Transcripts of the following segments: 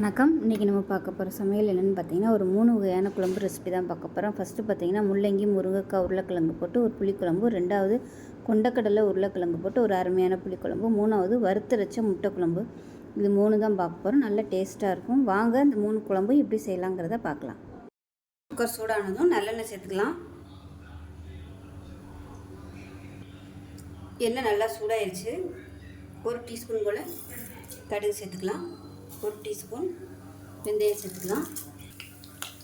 வணக்கம். இன்றைக்கி நம்ம பார்க்க போகிற சமையல் என்னென்னு பார்த்தீங்கன்னா ஒரு மூணு வகையான குழம்பு ரெசிபி தான் பார்க்க போகிறோம் ஃபஸ்ட்டு பார்த்தீங்கன்னா முள்ளங்கி முருங்கைக்காய் உருளைக்கிழங்கு போட்டு ஒரு புளிக்குழம்பு ரெண்டாவது கொண்டக்கடலை உருளைக்கிழங்கு போட்டு ஒரு அருமையான புளிக்குழம்பு மூணாவது வறுத்தரைச்ச முட்டை குழம்பு. இது மூணு தான் பார்க்க போகிறோம் நல்ல டேஸ்ட்டாக இருக்கும். வாங்க இந்த மூணு குழம்பு எப்படி செய்யலாங்கிறத பார்க்கலாம். குக்கர் சூடானதும் நல்லெண்ணெய் சேர்த்துக்கலாம். எண்ணெய் நல்லா சூடாயிருச்சு. ஒரு டீஸ்பூன் போல் கடுகு சேர்த்துக்கலாம். ஒரு டீஸ்பூன் வெந்தயம் சேர்த்துக்கலாம்.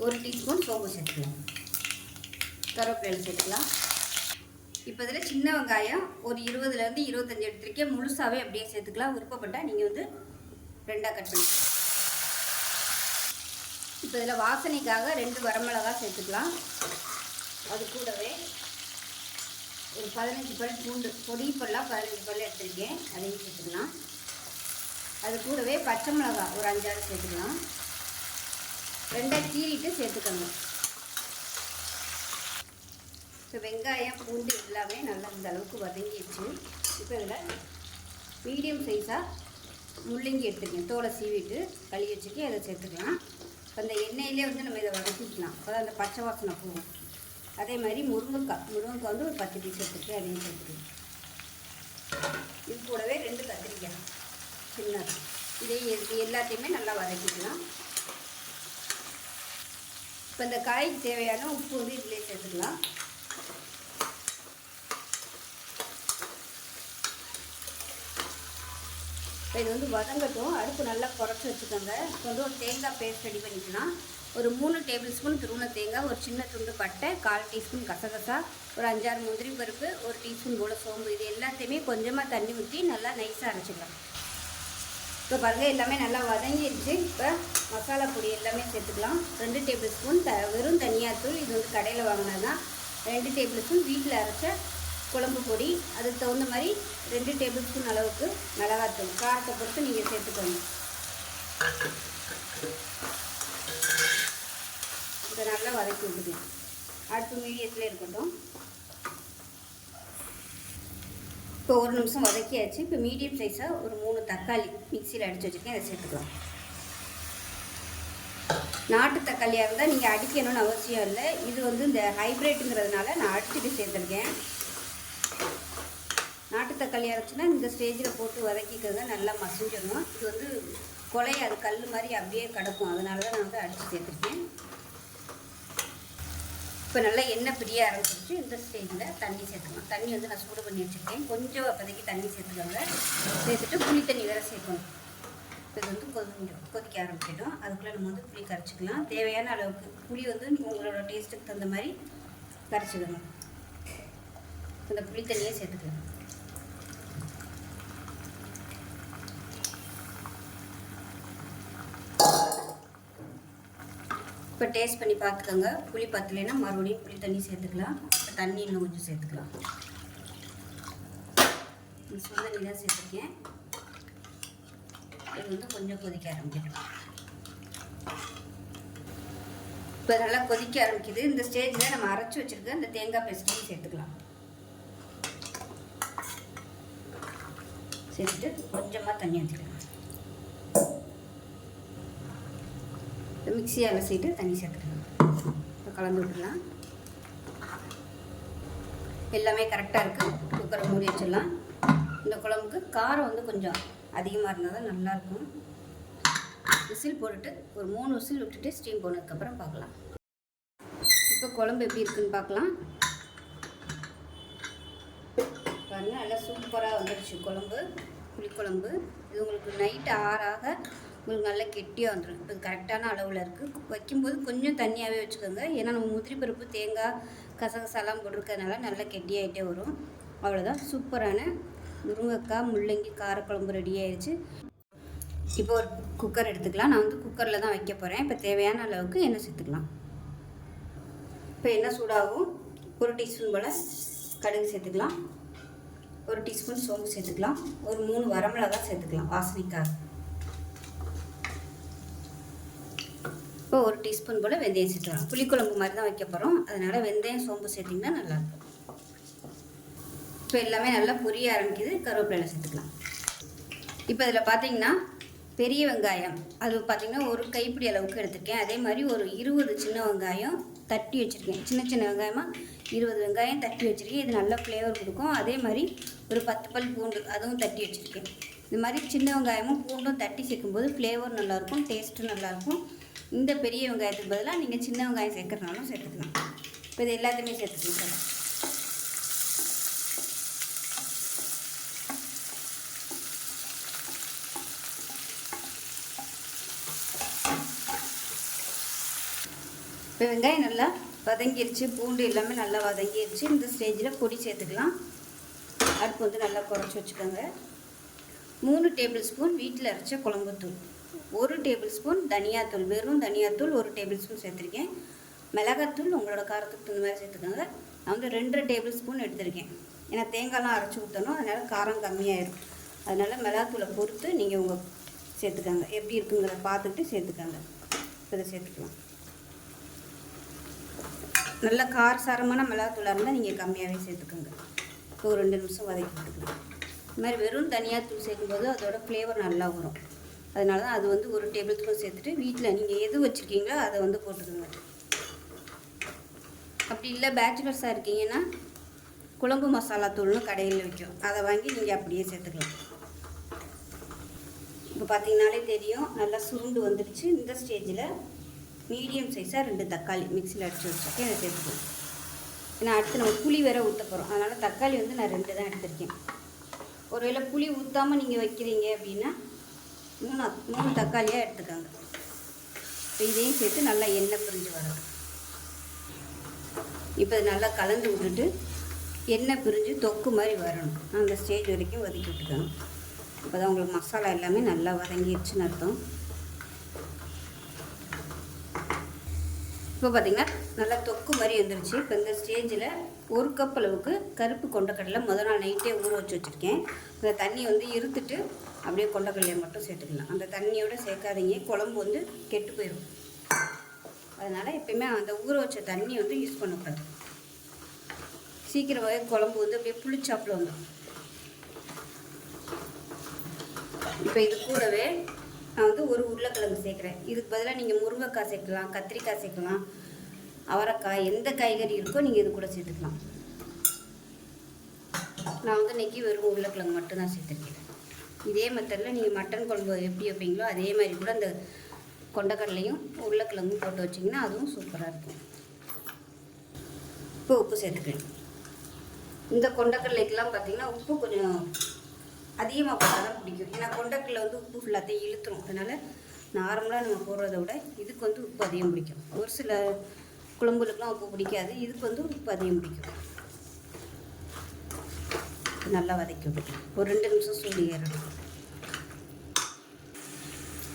ஒரு டீஸ்பூன் சோம்பு சேர்த்துக்கலாம். கருவேப்பிலை சேர்த்துக்கலாம். இப்போ இதில் சின்ன வெங்காயம் ஒரு இருபதுலேருந்து இருபத்தஞ்சி எடுத்துருக்கேன். முழுசாகவே அப்படியே சேர்த்துக்கலாம். விருப்பப்பட்டால் நீங்கள் வந்து ரெண்டாக கட் பண்ணிக்கலாம். இப்போ இதில் வாசனைக்காக ரெண்டு வரமிளகா சேர்த்துக்கலாம். அது கூடவே ஒரு பதினஞ்சு பல் பூண்டு பொடி பல்லாக பதினஞ்சு பல் எடுத்துருக்கேன். அதையும் சேர்த்துக்கலாம். அது கூடவே பச்சை மிளகாய் ஒரு அஞ்சாறு சேர்த்துக்கலாம். ரெண்டாக கீறிட்டு சேர்த்துக்கோங்க. இப்போ வெங்காயம் பூண்டு எல்லாமே நல்லா இந்த அளவுக்கு வதங்கிடுச்சு. இப்போ இதில் மீடியம் சைஸாக முள்ளங்கி எடுத்துருக்கேன் தோலை சீவிட்டு கழுவி வச்சுக்கி அதை சேர்த்துக்கலாம். இப்போ அந்த எண்ணெயிலே வந்து நம்ம இதை வதக்கிக்கலாம். அப்போ அந்த பச்சை வாசனை போகும். அதே மாதிரி முருங்கைக்காய். முருங்கைக்காய் வந்து ஒரு பத்து பீஸ் எடுத்துட்டு அதையும் சேர்த்துக்கலாம். இது கூடவே ரெண்டு கத்திரிக்காய். சின்னது. இதை இது எல்லாத்தையுமே நல்லா வதக்கிக்கலாம். இப்போ இந்த காய்க்கு தேவையான உப்பு வந்து இதிலே சேர்த்துக்கலாம். இப்போ இது வந்து வதங்கட்டும். அடுப்பு நல்லா குறைச்சி வச்சுக்கோங்க. இப்போ வந்து ஒரு தேங்காய் பேஸ்ட் ரெடி பண்ணிக்கலாம். ஒரு மூணு டேபிள் ஸ்பூன் துருவன தேங்காய் ஒரு சின்ன துண்டு பட்டை கால் டீஸ்பூன் கசகசா ஒரு அஞ்சாறு முந்திரி பருப்பு ஒரு டீஸ்பூன் போல் சோம்பு. இது எல்லாத்தையுமே கொஞ்சமாக தண்ணி ஊற்றி நல்லா நைஸாக அரைச்சிக்கலாம். இப்போ பாருங்கள் எல்லாமே நல்லா வதங்கிடுச்சு. இப்போ மசாலா பொடி எல்லாமே சேர்த்துக்கலாம். ரெண்டு டேபிள் ஸ்பூன் த வெறும் தனியாத்தூள். இது வந்து கடையில் வாங்கினா தான் ரெண்டு டேபிள் ஸ்பூன் வீட்டில் அரைச்ச குழம்பு பொடி. அதுக்கு தகுந்த மாதிரி ரெண்டு டேபிள் ஸ்பூன் அளவுக்கு மிளகாத்தூள். காரத்தை பொறுத்து நீங்கள் சேர்த்துக்கோங்க. இதை நல்லா வதக்கி விட்டுக்கலாம் அடுத்து மீடியத்தில் இருக்கட்டும். இப்போ ஒரு நிமிஷம் வதக்கியாச்சு. இப்போ மீடியம் சைஸாக ஒரு மூணு தக்காளி மிக்சியில் அடித்து வச்சுருக்கேன். அதை சேர்த்துக்கலாம். நாட்டு தக்காளியாக இருந்தால் நீங்கள் அடிக்கணும்னு அவசியம் இல்லை. இது வந்து இந்த ஹைப்ரிட்டுங்கிறதுனால நான் அடிச்சுட்டு சேர்த்துருக்கேன். நாட்டு தக்காளி அரைச்சின்னா இந்த ஸ்டேஜில் போட்டு வதக்கிக்கிறத நல்லா மசிஞ்சிடணும். இது வந்து கொலையாது. கல் மாதிரி அப்படியே கிடக்கும். அதனால தான் நான் வந்து அடித்து சேர்த்துருக்கேன். இப்போ நல்லா எண்ணெய் பிரிய ஆரம்பிச்சிருச்சு. இந்த ஸ்டேஜில் தண்ணி சேர்த்துக்கணும். தண்ணி வந்து நான் சூடு பண்ணி வச்சுருக்கேன். கொஞ்சம் அப்போதைக்கு தண்ணி சேர்த்துக்கோங்க. சேர்த்துட்டு புளி தண்ணி வேறு சேர்க்கணும். இப்போ இது வந்து கொஞ்சம் கொதிக்க ஆரம்பிச்சிடும். அதுக்குள்ளே நம்ம வந்து புளி கரைச்சிக்கலாம். தேவையான அளவுக்கு புளி வந்து உங்களோட டேஸ்ட்டுக்கு தகுந்த மாதிரி கரைச்சிக்கணும் இந்த புளி தண்ணியே சேர்த்துக்கலாம் இப்போ டேஸ்ட் பண்ணி பார்த்துக்கோங்க. புளி பத்தலைன்னா மறுபடியும் புளி தண்ணி சேர்த்துக்கலாம். இப்போ தண்ணி இன்னும் கொஞ்சம் சேர்த்துக்கலாம். சுடு தண்ணி தான் சேர்த்துருக்கேன். இது வந்து கொஞ்சம் கொதிக்க ஆரம்பிக்கணும் இப்போ நல்லா கொதிக்க ஆரம்பிக்குது. இந்த ஸ்டேஜில் நம்ம அரைச்சி வச்சுருக்க இந்த தேங்காய் பேஸ்ட்டையும் சேர்த்துக்கலாம். சேர்த்துட்டு கொஞ்சமாக தண்ணி ஊற்றிக்கலாம் மிக்சி அலசிட்டு தண்ணி சேர்த்துக்கலாம் இப்போ கலந்து விட்டுலாம் எல்லாமே கரெக்டாக இருக்குது குக்கரை மூடி வச்சிடலாம். இந்த குழம்புக்கு காரம் வந்து கொஞ்சம் அதிகமாக இருந்தால் தான் நல்லாயிருக்கும். விசில் போட்டுட்டு ஒரு மூணு விசில் விட்டுட்டு ஸ்டீம் போனதுக்கப்புறம் பார்க்கலாம். இப்போ குழம்பு எப்படி இருக்குன்னு பார்க்கலாம். பாருங்கள் நல்லா சூப்பராக வந்துடுச்சு குழம்பு புளிக்குழம்பு. இது உங்களுக்கு நைட்டு ஆறாக உங்களுக்கு நல்லா கெட்டியாக வந்துடும் இப்போ கரெக்டான அளவில் இருக்குது வைக்கும்போது கொஞ்சம் தண்ணியாகவே வச்சுக்கோங்க. ஏன்னா நம்ம முந்திரி பருப்பு தேங்காய் கசகசாலாம் போட்டிருக்கிறதுனால நல்லா கெட்டியாகிட்டே வரும். அவ்வளோதான் சூப்பரான முருங்கைக்காய் முள்ளங்கி காரக்குழம்பு ரெடி ஆயிடுச்சு இப்போ ஒரு குக்கர் எடுத்துக்கலாம். நான் வந்து குக்கரில் தான் வைக்க போகிறேன் இப்போ தேவையான அளவுக்கு எண்ணெய் சேர்த்துக்கலாம். இப்போ எண்ணெய் சூடாகும். ஒரு டீஸ்பூன் போல் கடுகு சேர்த்துக்கலாம். ஒரு டீஸ்பூன் சோம்பு சேர்த்துக்கலாம். ஒரு மூணு வரமிளகா சேர்த்துக்கலாம். வாசனைக்காக. இப்போ ஒரு டீஸ்பூன் போல் வெந்தயம் சேர்த்துக்கலாம் புளிக்குழம்பு மாதிரி தான் வைக்க போகிறோம் அதனால் வெந்தயம் சோம்பு சேர்த்திங்கன்னா நல்லாயிருக்கும். இப்போ எல்லாமே நல்லா பொரிய ஆரம்பிக்குது. கருவேப்பிலை சேர்த்துக்கலாம். இப்போ இதில் பார்த்தீங்கன்னா பெரிய வெங்காயம். அது பார்த்திங்கன்னா ஒரு கைப்பிடி அளவுக்கு எடுத்திருக்கேன். அதே மாதிரி ஒரு இருபது சின்ன வெங்காயம் தட்டி வச்சுருக்கேன். சின்ன சின்ன வெங்காயமாக இருபது வெங்காயம் தட்டி வச்சுருக்கேன். இது நல்ல ஃப்ளேவர் கொடுக்கும். அதே மாதிரி ஒரு பத்து பல் பூண்டு அதுவும் தட்டி வச்சுருக்கேன். இந்த மாதிரி சின்ன வெங்காயமும் பூண்டும் தட்டி சேர்க்கும்போது ஃப்ளேவர் நல்லாயிருக்கும் டேஸ்ட்டும் நல்லாயிருக்கும். இந்த பெரிய வெங்காயத்துக்கு பதிலாக நீங்கள் சின்ன வெங்காயம் சேர்க்குறதுனாலும் சேர்த்துக்கலாம். இப்போ இது எல்லாத்தையுமே சேர்த்துக்கலாம் சார். இப்போ வெங்காயம் நல்லா வதங்கிருச்சு பூண்டு எல்லாமே நல்லா வதங்கிருச்சு. இந்த ஸ்டேஜில் பொடி சேர்த்துக்கலாம். அடுப்பு வந்து நல்லா குறைச்சி வச்சுக்கோங்க. மூணு டேபிள் ஸ்பூன் வீட்டில் அரைச்ச குழம்புத்தூள். ஒரு டேபிள் ஸ்பூன் தனியாத்தூள் வெறும் தனியாத்தூள் ஒரு டேபிள் ஸ்பூன் சேர்த்துருக்கேன். மிளகாத்தூள் உங்களோட காரத்துக்கு தகுந்த மாதிரி சேர்த்துக்கோங்க. நான் வந்து ரெண்டரை டேபிள் ஸ்பூன் எடுத்திருக்கேன். ஏன்னா தேங்காய்லாம் அரைச்சி ஊற்றணும் அதனால் காரம் கம்மியாயிடும். அதனால் மிளகாத்தூளை பொறுத்து நீங்கள் உங்கள் சேர்த்துக்கோங்க. எப்படி இருக்குங்கிறத பார்த்துக்கிட்டு சேர்த்துக்கோங்க. இதை சேர்த்துக்கலாம். நல்ல காரசாரமான மிளகாத்தூளாக இருந்தால் நீங்கள் கம்மியாகவே சேர்த்துக்கோங்க. இப்போ ஒரு ரெண்டு நிமிஷம் வதக்கி விட்டுக்கலாம் இது மாதிரி வெறும் தனியாத்தூள் சேர்க்கும்போது அதோட ஃப்ளேவர் நல்லா வரும். அதனால தான் அது வந்து ஒரு டேபிள் ஸ்பூன் சேர்த்துட்டு வீட்டில் நீங்கள் எது வச்சுருக்கீங்களோ அதை வந்து போட்டுக்கோங்க. அப்படி இல்லை பேச்சுலர்ஸாக இருக்கீங்கன்னா குழம்பு மசாலா தூள்னு கடையில் விற்கும் அதை வாங்கி நீங்கள் அப்படியே சேர்த்துக்கலாம். இப்போ பார்த்தீங்கனாலே தெரியும் நல்லா சுருண்டு வந்துடுச்சு. இந்த ஸ்டேஜில் மீடியம் சைஸாக ரெண்டு தக்காளி மிக்சியில் அடித்து வச்சுருக்கேன். அதை சேர்த்துக்கலாம். ஏன்னா அடுத்து நம்ம புளி வேற ஊற்ற போகிறோம் அதனால் தக்காளி வந்து நான் ரெண்டு தான் எடுத்திருக்கேன். ஒருவேளை புளி ஊற்றாமல் நீங்கள் வைக்கிறீங்க அப்படின்னா மூணு மூணு தக்காளியாக எடுத்துக்கோங்க. இப்போ இதையும் சேர்த்து நல்லா எண்ணெய் பிரிஞ்சு வரும் இப்போ நல்லா கலந்து விட்டுட்டு எண்ணெய் பிரிஞ்சு தொக்கு மாதிரி வரணும். அந்த ஸ்டேஜ் வரைக்கும் வதக்கி விட்டுக்கணும். அப்போ தான் உங்களுக்கு மசாலா எல்லாமே நல்லா வதங்கிடுச்சுன்னு அர்த்தம். இப்போ பார்த்தீங்கன்னா நல்லா தொக்கு மாதிரி வந்துருச்சு. இப்போ இந்த ஸ்டேஜில் ஒரு கப் அளவுக்கு கருப்பு கொண்டக்கடலை முதல் நாள் நைட்டே ஊற வச்சு வச்சுருக்கேன். இந்த தண்ணி வந்து இருத்துட்டு அப்படியே கொண்டக்கடலையை மட்டும் சேர்த்துக்கலாம். அந்த தண்ணியோடு சேர்க்காதீங்க. குழம்பு வந்து கெட்டு போயிடும் அதனால் எப்பயுமே அந்த ஊற வச்ச தண்ணி வந்து யூஸ் பண்ணக்கூடாது. சீக்கிரமாகவே குழம்பு வந்து அப்படியே புளிச்சாப்பில் வந்துடும் இப்போ இது கூடவே நான் வந்து ஒரு உருளைக்கிழங்கு சேர்க்குறேன். இதுக்கு பதிலாக நீங்கள் முருங்கைக்காய் சேர்க்கலாம் கத்திரிக்காய் சேர்க்கலாம் அவரைக்காய் எந்த காய்கறி இருக்கோ நீங்கள் இது கூட சேர்த்துக்கலாம். நான் வந்து இன்றைக்கி வெறும் உருளைக்கிழங்கு மட்டும்தான் சேர்த்துருக்கேன். இதே மெத்தடில் நீங்கள் மட்டன் குழம்பு எப்படி வைப்பீங்களோ அதே மாதிரி கூட அந்த கொண்டக்கடலையும் உருளைக்கிழங்கும் போட்டு வச்சிங்கன்னா அதுவும் சூப்பராக இருக்கும். இப்போ உப்பு சேர்த்துக்கிறேன். இந்த கொண்டக்கடலைக்கெல்லாம் பார்த்தீங்கன்னா உப்பு கொஞ்சம் அதிகமாக போட்டால் தான் பிடிக்கும். ஏன்னா கொண்டக்கல்ல வந்து உப்பு ஃபுல்லாத்தையும் இழுத்துரும். அதனால் நார்மலாக நம்ம போடுறத விட இதுக்கு வந்து உப்பு அதிகம் பிடிக்கும். ஒரு சில குழம்புகளுக்கெலாம் உப்பு பிடிக்காது. இதுக்கு வந்து உப்பு அதிகம் பிடிக்கும். நல்லா வதக்கி ஒரு ரெண்டு நிமிஷம் சூடு ஏறணும்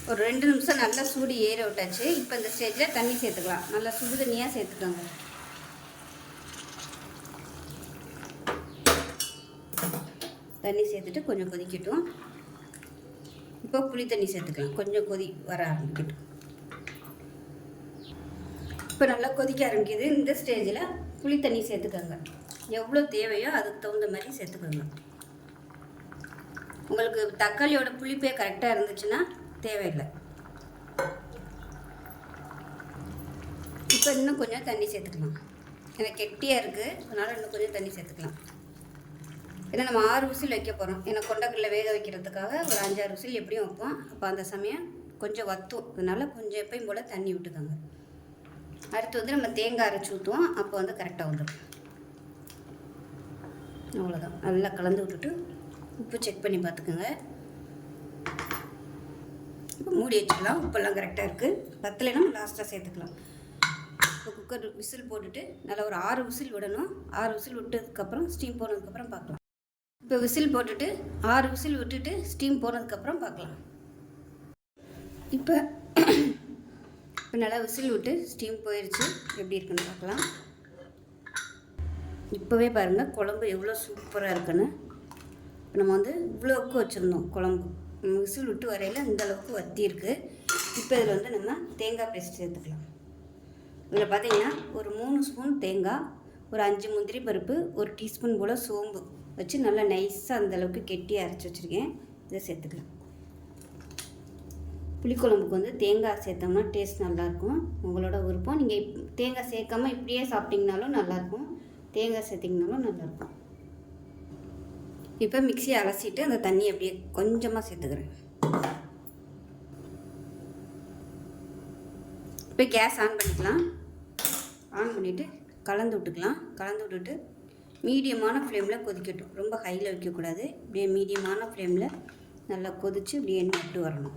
ஒரு ரெண்டு நிமிஷம் நல்லா சூடு ஏற விட்டாச்சு. இப்போ இந்த ஸ்டேஜில் தண்ணி சேர்த்துக்கலாம். நல்லா சுடு தண்ணியாக சேர்த்துக்கோங்க. தண்ணி சேர்த்துட்டு கொஞ்சம் கொதிக்கட்டும். இப்போ புளி தண்ணி சேர்த்துக்கலாம். கொஞ்சம் கொதி வர ஆரம்பிக்கட்டும். இப்போ நல்லா கொதிக்க ஆரம்பிக்குது. இந்த ஸ்டேஜில் புளி தண்ணி சேர்த்துக்கோங்க. எவ்வளோ தேவையோ அதுக்கு தகுந்த மாதிரி சேர்த்துக்கோங்க. உங்களுக்கு தக்காளியோட புளிப்பே கரெக்டாக இருந்துச்சுன்னா தேவையில்லை. இப்போ இன்னும் கொஞ்சம் தண்ணி சேர்த்துக்கலாம். எனக்கு கெட்டியாக இருக்குது அதனால் இன்னும் கொஞ்சம் தண்ணி சேர்த்துக்கலாம். ஏன்னா நம்ம ஆறு விசில் வைக்க போகிறோம் ஏன்னா கொண்டக்கடலை வேக வைக்கிறதுக்காக ஒரு அஞ்சாறு விசில் எப்படியும் வைப்போம். அப்போ அந்த சமயம் கொஞ்சம் வத்தும். அதனால கொஞ்சம் எப்பயும் போல் தண்ணி விட்டுக்கோங்க. அடுத்து வந்து நம்ம தேங்காய் அரைச்சி ஊற்றுவோம் அப்போ வந்து கரெக்டாக வந்துடும் அவ்வளோதான் நல்லா கலந்து விட்டுட்டு உப்பு செக் பண்ணி பார்த்துக்கோங்க. இப்போ மூடி வச்சுக்கலாம். உப்பெல்லாம் கரெக்டாக இருக்குது பத்தலைன்னா லாஸ்ட்டாக சேர்த்துக்கலாம். இப்போ குக்கர் விசில் போட்டுட்டு நல்லா ஒரு ஆறு விசில் விடணும். ஆறு விசில் விட்டதுக்கப்புறம் ஸ்டீம் போனதுக்கப்புறம் பார்க்கலாம். இப்போ விசில் போட்டுட்டு ஆறு விசில் விட்டுட்டு ஸ்டீம் போனதுக்கப்புறம் பார்க்கலாம். இப்போ இப்போ நல்லா விசில் விட்டு ஸ்டீம் போயிடுச்சு எப்படி இருக்குன்னு பார்க்கலாம். இப்போவே பாருங்கள் குழம்பு எவ்வளோ சூப்பராக இருக்குன்னு. இப்போ நம்ம வந்து இவ்வளோவுக்கு வச்சுருந்தோம் குழம்பு. விசில் விட்டு வரையில் இந்த அளவுக்கு வத்தி இருக்குது இப்போ இதில் வந்து நம்ம தேங்காய் பேஸ்ட் சேர்த்துக்கலாம். இதில் பார்த்தீங்கன்னா ஒரு மூணு ஸ்பூன் தேங்காய் ஒரு அஞ்சு முந்திரி பருப்பு ஒரு டீஸ்பூன் போல் சோம்பு. வச்சு நல்லா நைஸாக அந்தளவுக்கு கெட்டி அரைச்சி வச்சுருக்கேன். இதை சேர்த்துக்கலாம். புளிக்குழம்புக்கு வந்து தேங்காய் சேர்த்தோம்னா டேஸ்ட் நல்லாயிருக்கும். உங்களோட விருப்பம். நீங்கள் தேங்காய் சேர்க்காம இப்படியே சாப்பிட்டிங்கனாலும் நல்லாயிருக்கும். தேங்காய் சேர்த்திங்கனாலும் நல்லாயிருக்கும். இப்போ மிக்சியை அலசிட்டு அந்த தண்ணி அப்படியே கொஞ்சமாக சேர்த்துக்கிறேன். இப்போ கேஸ் ஆன் பண்ணிக்கலாம். ஆன் பண்ணிவிட்டு கலந்து விட்டுக்கலாம். கலந்து விட்டுட்டு மீடியமான ஃப்ளேமில் கொதிக்கட்டும். ரொம்ப ஹையில் வைக்கக்கூடாது. இப்படியே மீடியமான ஃப்ளேமில் நல்லா கொதித்து இப்படியே எண்ணெய் விட்டு வரணும்.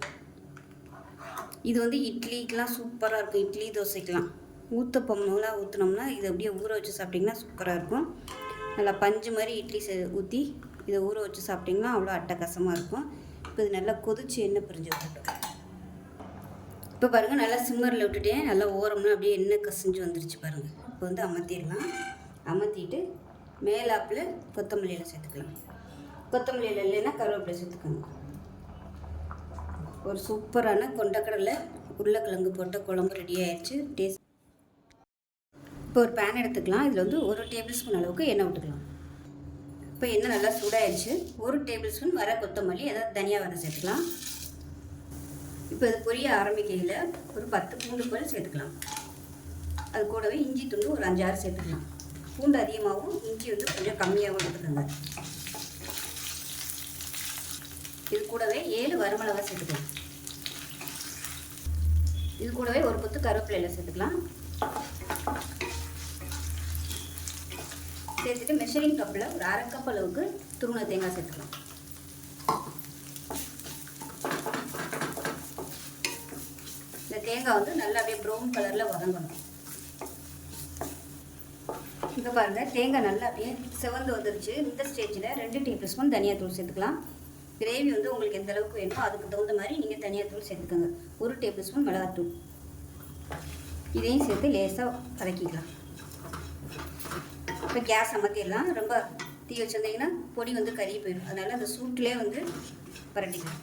இது வந்து இட்லிக்கெலாம் சூப்பராக இருக்கும். இட்லி தோசைக்கெலாம். ஊற்றப்பம்லாம் ஊற்றினோம்னா இதை அப்படியே ஊற வச்சு சாப்பிட்டிங்கன்னா சூப்பராக இருக்கும். நல்லா பஞ்சு மாதிரி இட்லி செ ஊற்றி இதை ஊற வச்சு சாப்பிட்டிங்கன்னா அவ்வளோ அட்டகாசமாக இருக்கும். இப்போ இது நல்லா கொதிச்சு எண்ணெய் பிரிஞ்சு விட்டுட்டோம் இப்போ பாருங்கள் நல்லா சிம்மரில் விட்டுட்டேன். நல்லா ஓரம்னா அப்படியே எண்ணெய் கசிஞ்சு வந்துருச்சு பாருங்கள் இப்போ வந்து அமர்த்திடலாம். அமர்த்திட்டு மேலாப்பில் கொத்தமல்லியில் சேர்த்துக்கலாம். கொத்தமல்லியில் இல்லைன்னா கருவேப்பிலை சேர்த்துக்கோங்க. ஒரு சூப்பரான கொண்டக்கடலை உருளைக்கிழங்கு போட்ட குழம்பு ரெடி ஆயிடுச்சு. டேஸ்ட் இப்போ ஒரு பேன் எடுத்துக்கலாம். இதில் வந்து ஒரு டேபிள் ஸ்பூன் அளவுக்கு எண்ணெய் விட்டுக்கலாம் இப்போ எண்ணெய் நல்லா சூடாயிடுச்சு. ஒரு டேபிள் ஸ்பூன் வர கொத்தமல்லி ஏதாவது தனியாக வர சேர்த்துக்கலாம். இப்போ இது பொரிய ஆரம்பிக்கையில் ஒரு பத்து பூண்டு பல் சேர்த்துக்கலாம். அது கூடவே இஞ்சி துண்டு ஒரு அஞ்சாறு சேர்த்துக்கலாம். பூண்டு அதிகமாகவும் இஞ்சி வந்து கொஞ்சம் கம்மியாகவும் எடுத்துக்கோங்க. இது கூடவே ஏழு வரமிளகா சேர்த்துக்கலாம். இது கூடவே ஒரு கொத்து கருவேப்பிலையில் சேர்த்துக்கலாம். சேர்த்துட்டு மெஷரிங் கப்பில் ஒரு அரை கப் அளவுக்கு துருண தேங்காய் சேர்த்துக்கலாம். இந்த தேங்காய் வந்து நல்லா அப்படியே ப்ரௌன் கலரில் வதங்கணும். இங்கே பாருங்கள் தேங்காய் நல்லா அப்படியே செவந்து வந்துருச்சு. இந்த ஸ்டேஜில் ரெண்டு டேபிள் ஸ்பூன் தனியாத்தூள் சேர்த்துக்கலாம். கிரேவி வந்து உங்களுக்கு எந்த அளவுக்கு வேணுமோ அதுக்கு தகுந்த மாதிரி நீங்கள் தனியாத்தூள் சேர்த்துக்கோங்க. ஒரு டேபிள் ஸ்பூன் மிளகாத்தூள். இதையும் சேர்த்து லேசாக வதக்கிக்கலாம். இப்போ கேஸ் அமர்த்திடலாம். ரொம்ப தீ வச்சுருந்தீங்கன்னா பொடி வந்து கறி போயிடும். அதனால் அந்த சூட்லேயே வந்து பரட்டிக்கலாம்.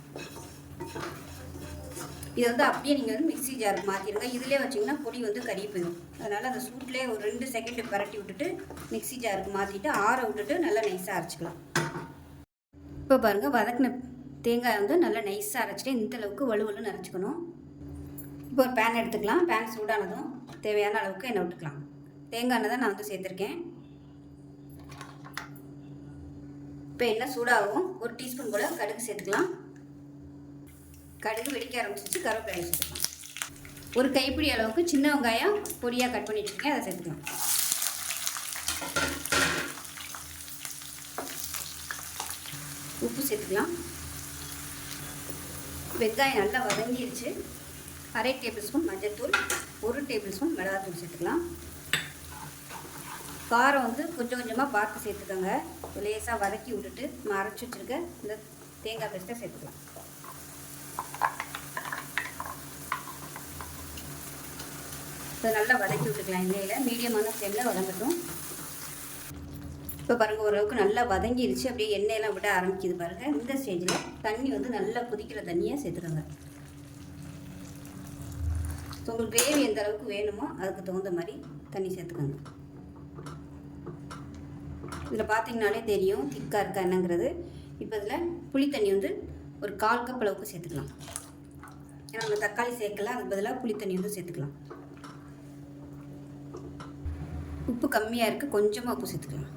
இதை வந்து அப்படியே நீங்கள் வந்து மிக்ஸி ஜாருக்கு மாற்றிடுங்க இதிலே வச்சிங்கன்னா பொடி வந்து கறி போயிடும். அதனால் அந்த சூட்லேயே ஒரு ரெண்டு செகண்டு பரட்டி விட்டுட்டு மிக்ஸி ஜாருக்கு மாற்றிட்டு ஆற விட்டுட்டு நல்லா நைஸாக அரைச்சிக்கலாம். இப்போ பாருங்கள் வதக்கின தேங்காய் வந்து நல்லா நைஸாக அரைச்சிட்டு இந்த அளவுக்கு வலுவலுன்னு அரைச்சிக்கணும். இப்போ ஒரு பேன் எடுத்துக்கலாம். பேன் சூடானதும் தேவையான அளவுக்கு எண்ணெய் விட்டுக்கலாம். தேங்காய் எண்ணெய் தான் நான் வந்து சேர்த்துருக்கேன். இப்போ எண்ணெய் சூடாகும். ஒரு டீஸ்பூன் போல் கடுகு சேர்த்துக்கலாம். கடுகு வெடிக்க ஆரம்பிச்சிச்சு கருவேப்பிலை சேர்த்துக்கலாம் ஒரு கைப்பிடி அளவுக்கு சின்ன வெங்காயம் பொடியாக கட் பண்ணி வச்சுருக்கேன் அதை சேர்த்துக்கலாம். உப்பு சேர்த்துக்கலாம். வெங்காயம் நல்லா வதங்கிருச்சு. அரை டேபிள் ஸ்பூன் மஞ்சள்தூள் ஒரு டேபிள் ஸ்பூன் மிளகாத்தூள் சேர்த்துக்கலாம். காரம் வந்து கொஞ்சம் கொஞ்சமாக பார்த்து சேர்த்துக்கோங்க. லேசாக வதக்கி விட்டுட்டு நம்ம அரைச்சி வச்சுருக்க இந்த தேங்காய் பேஸ்ட்டை சேர்த்துக்கலாம். இதை நல்லா வதக்கி விட்டுக்கலாம் எண்ணெயில். மீடியமான ஃப்ளேமில் வதங்கட்டும். இப்போ பாருங்கள் ஓரளவுக்கு நல்லா வதங்கிருச்சு. அப்படியே எண்ணெயெல்லாம் விட ஆரம்பிக்குது பாருங்கள் இந்த ஸ்டேஜில் தண்ணி வந்து நல்லா கொதிக்கிற தண்ணியை சேர்த்துக்கோங்க. ஸோ உங்களுக்கு கிரேவி எந்த அளவுக்கு வேணுமோ அதுக்கு தகுந்த மாதிரி தண்ணி சேர்த்துக்கோங்க. இதில் பார்த்தீங்கனாலே தெரியும் திக்காக இருக்கா என்னங்கிறது. இப்போ இதில் புளி தண்ணி வந்து ஒரு கால் கப் அளவுக்கு சேர்த்துக்கலாம். ஏன்னா நம்ம தக்காளி சேர்க்கலாம் அதுக்கு பதிலாக புளி தண்ணி வந்து சேர்த்துக்கலாம். உப்பு கம்மியாக இருக்குது கொஞ்சமாக உப்பு சேர்த்துக்கலாம்.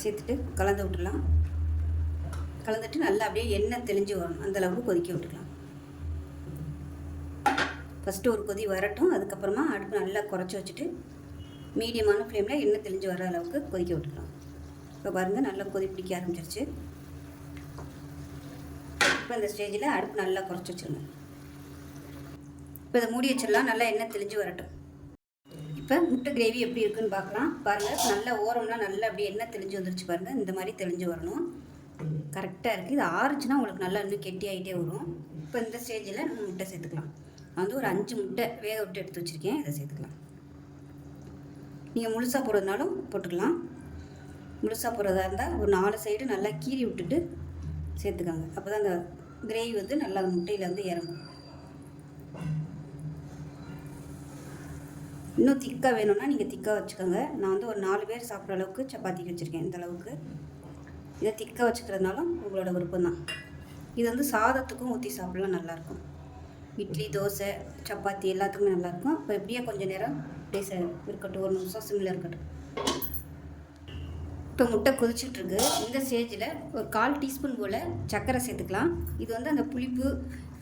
சேர்த்துட்டு கலந்து விட்டுலாம் கலந்துட்டு நல்லா அப்படியே எண்ணெய் தெளிஞ்சு வரணும். அந்த அளவுக்கு கொதிக்க விட்டுக்கலாம். ஃபஸ்ட்டு ஒரு கொதி வரட்டும். அதுக்கப்புறமா அடுப்பு நல்லா குறைச்சி வச்சுட்டு மீடியமான ஃப்ளேமில் எண்ணெய் தெளிஞ்சு வர அளவுக்கு கொதிக்க விட்டுக்கலாம். இப்போ பாருங்கள் நல்லா கொதி பிடிக்க ஆரம்பிச்சிருச்சு. இப்போ இந்த ஸ்டேஜில் அடுப்பு நல்லா குறைச்சி வச்சுருங்க இப்போ இதை மூடி வச்சிடலாம். நல்லா எண்ணெய் தெளிஞ்சு வரட்டும். இப்போ முட்டை கிரேவி எப்படி இருக்குன்னு பார்க்கலாம். பாருங்கள் நல்லா ஓரம்லாம் நல்லா அப்படியே எண்ணெய் தெளிஞ்சு வந்துருச்சு பாருங்கள் இந்த மாதிரி தெளிஞ்சு வரணும். கரெக்டாக இருக்குது இது ஆறுச்சுன்னா உங்களுக்கு நல்லா இன்னும் கெட்டி ஆகிட்டே வரும். இப்போ இந்த ஸ்டேஜில் நம்ம முட்டை சேர்த்துக்கலாம். நான் வந்து ஒரு அஞ்சு முட்டை வேக விட்டு எடுத்து வச்சுருக்கேன். இதை சேர்த்துக்கலாம். நீங்கள் முழுசாக போடுறதுனாலும் போட்டுக்கலாம். முழுசாக போடுறதா இருந்தால் ஒரு நாலு சைடு நல்லா கீறி விட்டுட்டு சேர்த்துக்காங்க. அப்போ தான் அந்த கிரேவி வந்து நல்லா முட்டையில் வந்து இறங்கும். இன்னும் திக்காக வேணும்னா நீங்கள் திக்காக வச்சுக்கோங்க. நான் வந்து ஒரு நாலு பேர் சாப்பிட்ற அளவுக்கு சப்பாத்தி வச்சுருக்கேன் இந்த அளவுக்கு. இதை திக்காக வச்சுக்கிறதுனாலும் உங்களோட விருப்பம் தான் இது வந்து சாதத்துக்கும் ஊற்றி சாப்பிடலாம் நல்லாயிருக்கும். இட்லி தோசை சப்பாத்தி எல்லாத்துக்குமே நல்லாயிருக்கும். இப்போ எப்படியே கொஞ்சம் நேரம் அப்படியே இருக்கட்டும். ஒரு நிமிஷம் சிம்மில் இருக்கட்டும். இப்போ முட்டை கொதிச்சுட்ருக்கு இந்த ஸ்டேஜில் ஒரு கால் டீஸ்பூன் போல் சர்க்கரை சேர்த்துக்கலாம். இது வந்து அந்த புளிப்பு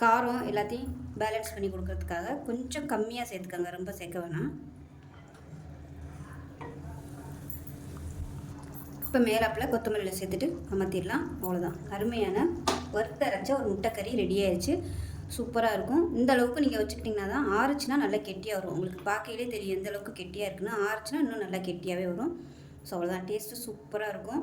காரம் எல்லாத்தையும் பேலன்ஸ் பண்ணி கொடுக்கறதுக்காக கொஞ்சம் கம்மியாக சேர்த்துக்கோங்க ரொம்ப சேர்க்க வேணாம். இப்போ மேலாப்பில் கொத்தமல்லியில் சேர்த்துட்டு அமர்த்திடலாம். அவ்வளோதான் அருமையான வறுத்த அரைச்ச ஒரு முட்டைக்கறி ரெடி ஆயிடுச்சு. சூப்பராக இருக்கும். இந்த அளவுக்கு நீங்கள் வச்சுக்கிட்டிங்கன்னா தான் ஆறுச்சுன்னா நல்லா கெட்டியாக வரும். உங்களுக்கு பார்க்கையிலே தெரியும் எந்த அளவுக்கு கெட்டியாக இருக்குன்னா. ஆறுச்சுன்னா இன்னும் நல்லா கெட்டியாகவே வரும். ஸோ அவ்வளோதான் டேஸ்ட்டு சூப்பராக இருக்கும்.